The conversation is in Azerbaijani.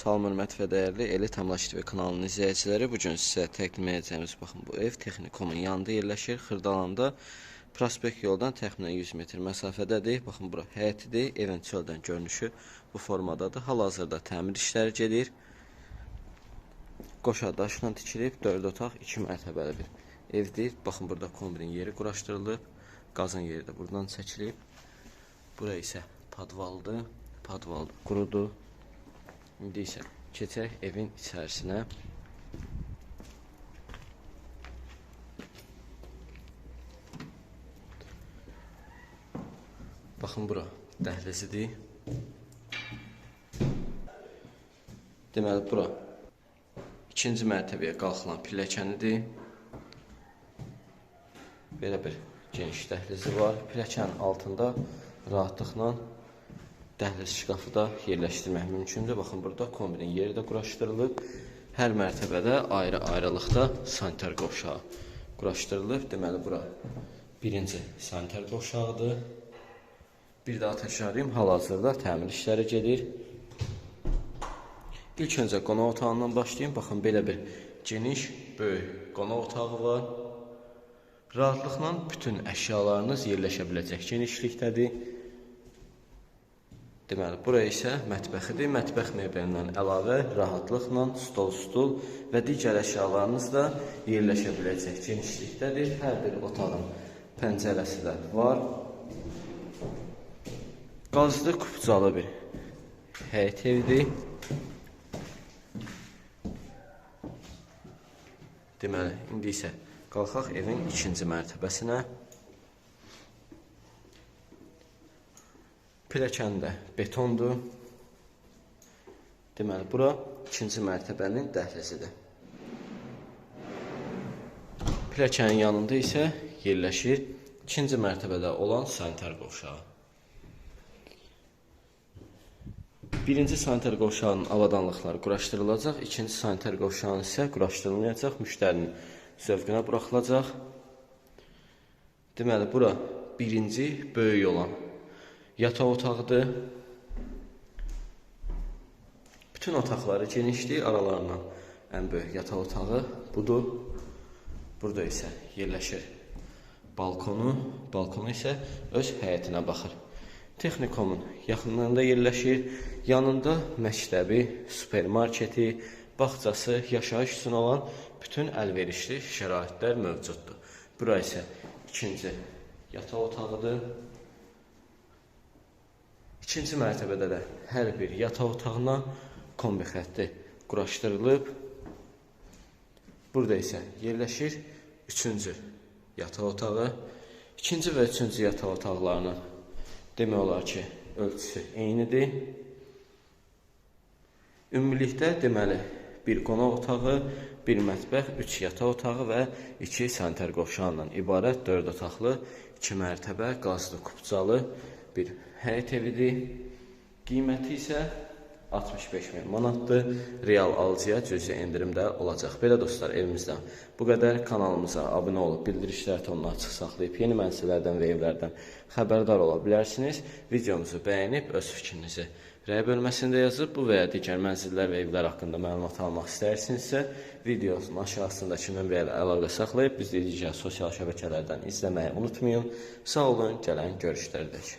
Salam hörmət və dəyərli Elit Əmlak TV kanalının izləyiciləri. Bu gün sizə təqdim edəcəyimiz baxın bu ev Texnikomun yanında yerləşir. Xırdalanda prospekt yoldan təxminən 100 metr məsafədədir. Baxın bura həyətidir. Evin çöldən görünüşü bu formadadır. Hal-hazırda təmir işləri gedir. Qoşa daşla tikilib 4 otaq 2 mərtəbəli bir evdir. Baxın burada kombirin yeri quraşdırılıb. Qazın yeri də buradan çəkilib. Bura isə padvaldır. Padval qurudur. İndi isə keçək evin içərisinə. Baxın bura dəhlizidir. Deməli bura ikinci mərtəbəyə qalxılan pilləkənidir. Belə bir geniş dəhlizi var. Pilləkənin altında rahatlıqla dəhliz şkafı da yerləşdirmək mümkündür. Baxın burada kombinin yeri də quraşdırılıb. Hər mərtəbədə ayrı-ayrılıqda sanitar qovşağı quraşdırılıb. Deməli bura birinci sanitar qovşağıdır. Bir daha təkrarlayım, hal-hazırda təmir işləri gedir. İlk öncə qonaq otağından başlayayım. Baxın belə bir geniş, böyük qonaq otağı var. Rahatlıqla bütün əşyalarınız yerləşə biləcək genişlikdədir. Deməli, bura isə mətbəxidir. Mətbəx mebelindən əlavə rahatlıqla stol, stul və digər əşyalarınız da yerləşə biləcək genişlikdədir. Hər bir otağın pəncərəsi də var. Qazlı kupcalı bir həyət evidir. Deməli, indi isə qalxaq evin ikinci mərtəbəsinə. Pilləkən də betondur. Deməli, bura ikinci mərtəbənin dəhlizidir. Pilləkənin yanında isə yerləşir ikinci mərtəbədə olan sanitar qovşağı. Birinci sanitar qovşağının avadanlıqları quraşdırılacaq, ikinci sanitar qovşağının isə quraşdırılmayacaq, müştərinin zövqünə buraxılacaq. Deməli, bura birinci böyük olan yataq otağıdır. Bütün otaqları genişdir, aralarından ən böyük yataq otağı budur. Burada isə yerləşir balkonu, balkonu isə öz həyətinə baxır. Texnikomun yaxınlığında yerləşir. Yanında məktəbi, supermarketi, bağçası, yaşayış üçün olan bütün əlverişli şəraitlər mövcuddur. Bura isə ikinci yataq otağıdır. İkinci mərtəbədə də hər bir yataq otağına kombi xətti quraşdırılıb. Burada isə yerləşir üçüncü yataq otağı. İkinci və üçüncü yataq otaqlarının demək olar ki, ölçüsü eynidir. Ümumilikdə deməli bir qonaq otağı, bir mətbəx, 3 yataq otağı və 2 sanitar qovşağından ibarət 4 otaqlı, 2 mərtəbə, qazlı kupcalı bir həyət evidir. Qiyməti isə 65 min manatdır. Real alıcıya cüzi endirimdə olacaq. Belə dostlar, evimizdən bu qədər. Kanalımıza abunə olub, bildirişlər tonunu açıq saxlayıb yeni mənsillərdən və evlərdən xəbərdar ola bilərsiniz. Videomuzu bəyənib öz fikrinizi rəy bölməsində yazıb bu və ya digər mənzillər və evlər haqqında məlumat almaq istəyirsinizsə, videonun aşağısındakı nömrə ilə əlaqə saxlayıb bizi digər sosial şəbəkələrdən izləməyi unutmayın. Sağ olun, gələn görüşlərdək.